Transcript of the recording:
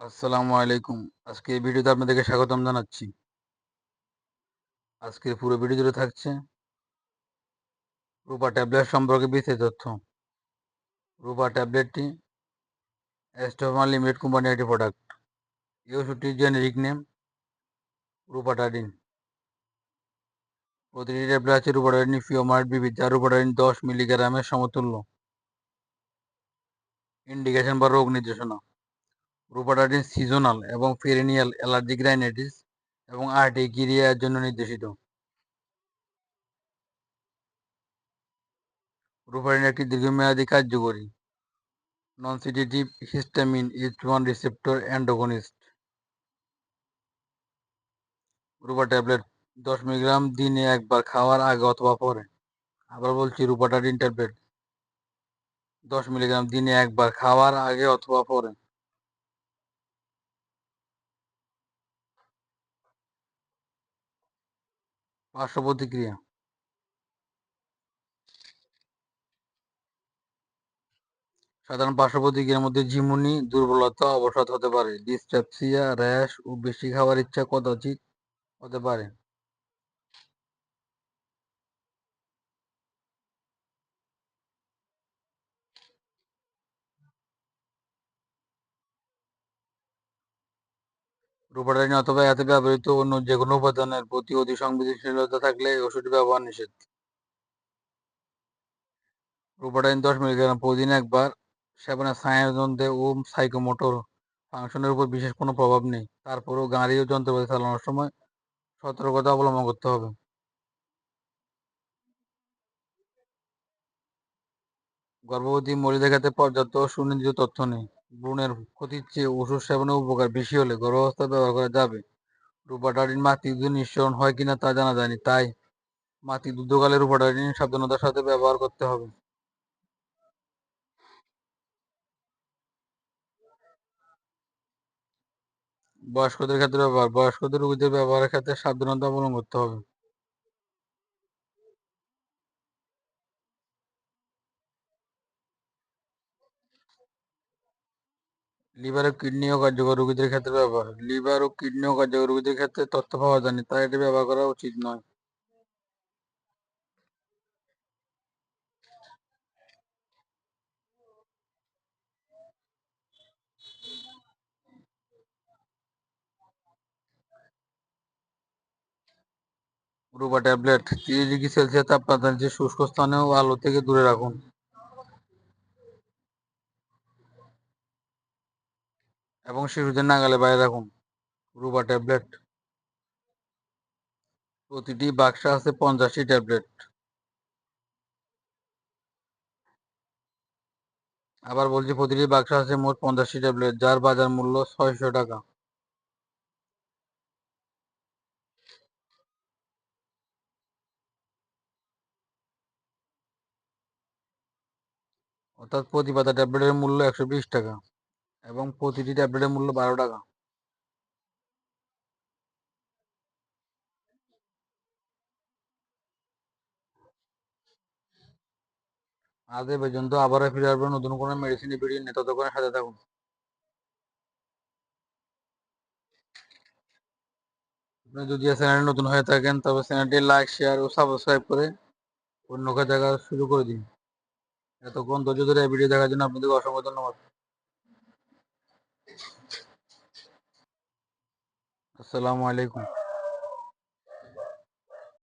আসসালামু আলাইকুম। আজকে এই ভিডিওতে আপনাদেরকে স্বাগতম জানাচ্ছি। আজকের পুরো ভিডিও জুড়ে থাকছে রূপা ট্যাবলেট সম্পর্কে বিস্তারিত তথ্য। রূপা ট্যাবলেটটি অ্যাস্টোফার লিমিটেড কোম্পানির একটি প্রোডাক্ট এই ওষুধটির জেনেরিক নেম রূপাটাডিন প্রতিটি ট্যাবলেট আছে রূপাটাডিন ফিওমার্ট বিবি যা রূপাটাডিন দশ মিলিগ্রামের সমতুল্য। ইন্ডিকেশন বা রোগ নির্দেশনা। রুপাটাডিন সিজনাল এবং পেরিনিয়াল অ্যালার্জিক রাইনাইটিস এবং আর্টিকিরিয়ার জন্য নির্দেশিত। রুপাটাডিন একটি দীর্ঘমেয়াদী কার্যকরী। Non sedative histamine H one receptor antagonist Rupa tablet দশ মিলিগ্রাম দিনে একবার খাওয়ার আগে অথবা পরে। আবার বলছি রুপাটাডিন ট্যাবলেট দশ মিলিগ্রাম দিনে একবার খাওয়ার আগে অথবা পরে। পার্শ্ব প্রতিক্রিয়া। সাধারণ পার্শ্ব প্রতিক্রিয়ার মধ্যে ঝিমুনি, দুর্বলতা অবসাদ হতে পারে ডিসপেপসিয়া র্যাশ ও বেশি খাওয়ার ইচ্ছা কদাচিৎ হতে পারে। রুপাটাইন অথবা এতে ব্যবহৃত অন্য যে কোনো উপাদানের প্রতি অতি সংবেদনশীলতা থাকলে এই ওষুধটি ব্যবহার নিষেধ। রুপাটাইন দশ মিলিগ্রাম প্রতিদিন একবার সেবনের স্নায়ুতন্ত্রে ও সাইকোমোটর ফাংশনের উপর বিশেষ কোনো প্রভাব নেই। তারপরেও গাড়ি ও যন্ত্রপাতি চালানোর সময় সতর্কতা অবলম্বন করতে হবে। গর্ভবতী মহিলাদের ক্ষেত্রে পর্যাপ্ত সুনির্দিষ্ট তথ্য নেই। ভ্রূণের ক্ষতির চেয়ে ওষুধ সেবনের উপকার বেশি হলে গর্ভাবস্থায় ব্যবহার করা যাবে। মাতৃ মাতৃদুধ নিঃসরণ হয় কিনা তা জানা যায়নি, তাই মাতৃ মাতৃদুগ্ধকালে রুপাটাডিন সাবধানতার সাথে ব্যবহার করতে হবে। বয়স্কদের ক্ষেত্রে ব্যবহার, বয়স্কদের রোগীদের ব্যবহারের ক্ষেত্রে সাবধানতা অবলম্বন করতে হবে। লিভার ও কিডনি ও কার্যকর রোগীদের ক্ষেত্রে ব্যবহার। লিভার ও কিডনি ও কার্যকর রোগীদের ক্ষেত্রে তথ্য পাওয়া যায়নি, তাই এটি ব্যবহার করা উচিত নয়। রুবা ট্যাবলেট, তিরিশ ডিগ্রি সেলসিয়াস তাপমাত্রা নিচে শুষ্ক স্থানে ও আলো থেকে দূরে রাখুন। এবং শিশুদের নাগালে বাইরে রাখুন। Ruba tablet. প্রতিটি বাক্সে আছে পঞ্চাশটি ট্যাবলেট। আবার বলছি, প্রতিটি বাক্সে আছে মোট পঞ্চাশটি ট্যাবলেট, যার বাজার মূল্য ছয়শো টাকা। অর্থাৎ প্রতি পাতা ট্যাবলেটের মূল্য একশো বিশ টাকা। এবং প্রতিটি ট্যাবলেটের মূল্য বারো টাকা। আজ এ পর্যন্ত আবার ফিরে আসব নতুন কোনো মেডিসিনের ভিডিও নিয়ে। ততক্ষণের সাথে থাকুন। আপনি যদি চ্যানেলে নতুন হয়ে থাকেন, তবে চ্যানেলটি লাইক শেয়ার ও সাবস্ক্রাইব করে অন্যকে দেখা শুরু করে দিন। এতক্ষণ ধৈর্য ধরে ভিডিও দেখার জন্য আপনাদেরকে অসংখ্য ধন্যবাদ। আসসালামু আলাইকুম।